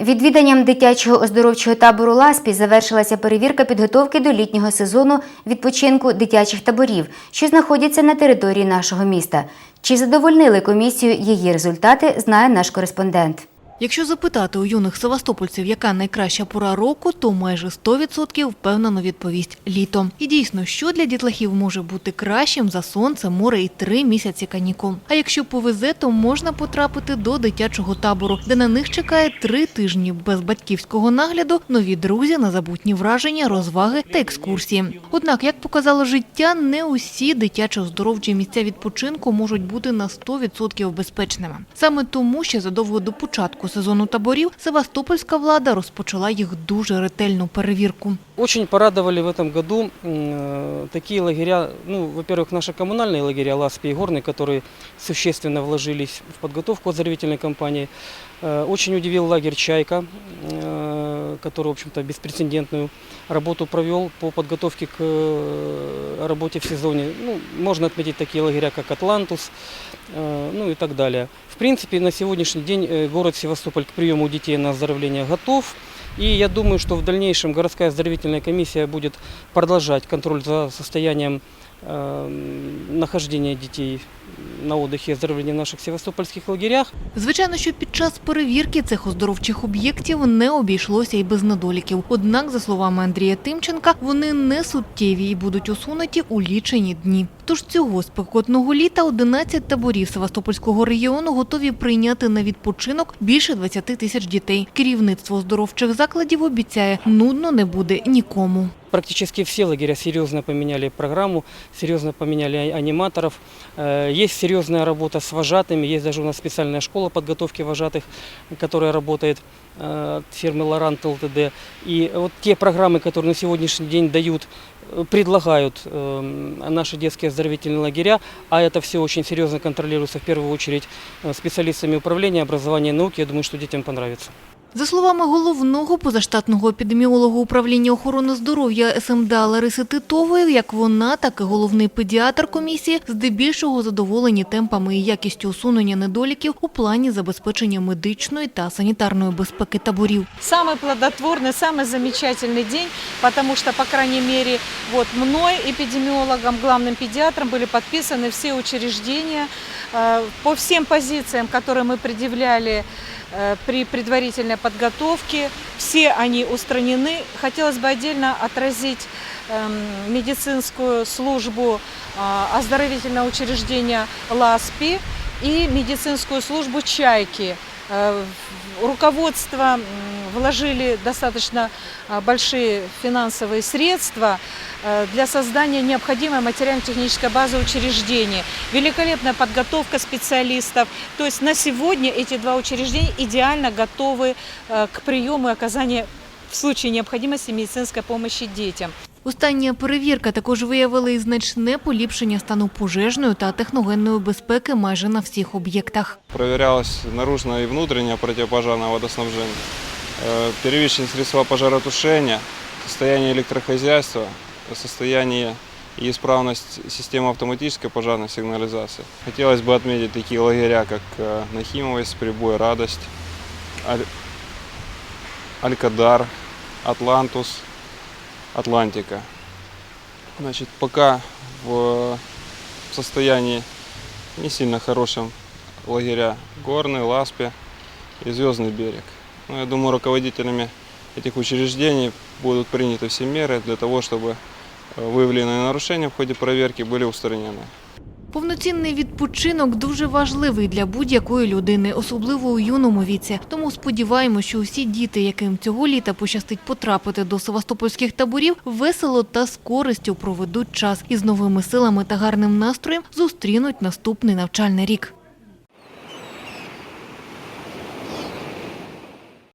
Відвіданням дитячого оздоровчого табору Ласпі завершилася перевірка підготовки до літнього сезону відпочинку дитячих таборів, що знаходяться на території нашого міста. Чи задовольнили комісію її результати, знає наш кореспондент. Якщо запитати у юних севастопольців, яка найкраща пора року, то майже 100% впевнено відповість – літо. І дійсно, що для дітлахів може бути кращим за сонце, море і три місяці канікул. А якщо повезе, то можна потрапити до дитячого табору, де на них чекає три тижні без батьківського нагляду, нові друзі, незабутні враження, розваги та екскурсії. Однак, як показало життя, не усі дитячо-оздоровчі місця відпочинку можуть бути на 100% безпечними. Саме тому, що задовго до початку сезону таборів Севастопольська влада розпочала їх дуже ретельну перевірку. Очень порадовали в этом году м, э, такие лагеря, ну, во-первых, наши коммунальные лагеря Ласпи и Горный, которые существенно вложились в подготовку оздоровительной кампании. Э, Очень удивил лагерь «Чайка», э, который, в общем-то, беспрецедентную работу провел по подготовке к э, работе в сезоне. Ну, можно отметить такие лагеря, как «Атлантус», э, ну и так далее. В принципе, на сегодняшний день э, город Севастополь к приему детей на оздоровление готов. И я думаю, что в дальнейшем городская оздоровительная комиссия будет продолжать контроль за состоянием э, нахождения детей на отдыхе и оздоровлении в наших севастопольских лагерях. Звичайно, що під час перевірки цих оздоровчих об'єктів не обійшлося і без недоліків. Однак, за словами Андрія Тимченка, вони не суттєві і будуть усунуті у лічені дні. Тож цього спекотного літа 11 таборів Севастопольського регіону готові прийняти на відпочинок більше 20 тисяч дітей. Керівництво оздоровчих закладів обіцяє, нудно не буде нікому. Практически все лагеря серьезно поменяли программу, серьезно поменяли а- аниматоров. Э, Есть серьезная работа с вожатыми, есть даже у нас специальная школа подготовки вожатых, которая работает э, от фирмы Лорант ЛТД. И вот те программы, которые на сегодняшний день дают, э, предлагают э, наши детские оздоровительные лагеря, а это все очень серьезно контролируется в первую очередь э, специалистами управления образования и науки, я думаю, что детям понравится. За словами головного позаштатного епідеміолога управління охорони здоров'я СМДА Лариси Титової, як вона, так і головний педіатр комісії здебільшого задоволені темпами і якістю усунення недоліків у плані забезпечення медичної та санітарної безпеки таборів. Самый плодотворный, самый замечательный день, потому что, по крайней мере, вот мной, эпидемиологом, главным педиатром, были подписаны все учреждения э, по всем позициям, которые мы предъявляли э, при предварительной подготовке. Все они устранены. Хотелось бы отдельно отразить эм, медицинскую службу э, оздоровительного учреждения ЛАСПИ и медицинскую службу «Чайки». Э, Руководство вложили достаточно а, большие финансовые средства э, для создания необходимой материально-технической базы учреждений. Великолепная подготовка специалистов. То есть на сегодня эти два учреждения идеально готовы э, к приему и оказанию в случае необходимости медицинской помощи детям. Остання перевірка також виявила і значне поліпшення стану пожежної та техногенної безпеки майже на всіх об'єктах. Проверялось наружное и внутреннее противопожарное водоснабжение, э, первичные средства пожаротушения, состояние электрохозяйства, состояние и исправность системы автоматической пожарной сигнализации. Хотелось бы отметить такие лагеря, как э, Нахимовость, Прибой, Радость, Аль- Алькадар, Атлантус, Атлантика. Значит, пока в состоянии не сильно хорошем лагеря Горный, Ласпи и Звездный берег. Ну, я думаю, руководителями этих учреждений будут приняты все меры для того, чтобы э, выявленные нарушения в ходе проверки были устранены. Повноцінний відпочинок дуже важливий для будь-якої людини, особливо у юному віці. Тому сподіваємося, що усі діти, яким цього літа пощастить потрапити до севастопольських таборів, весело та з користю проведуть час і з новими силами та гарним настроєм зустрінуть наступний навчальний рік.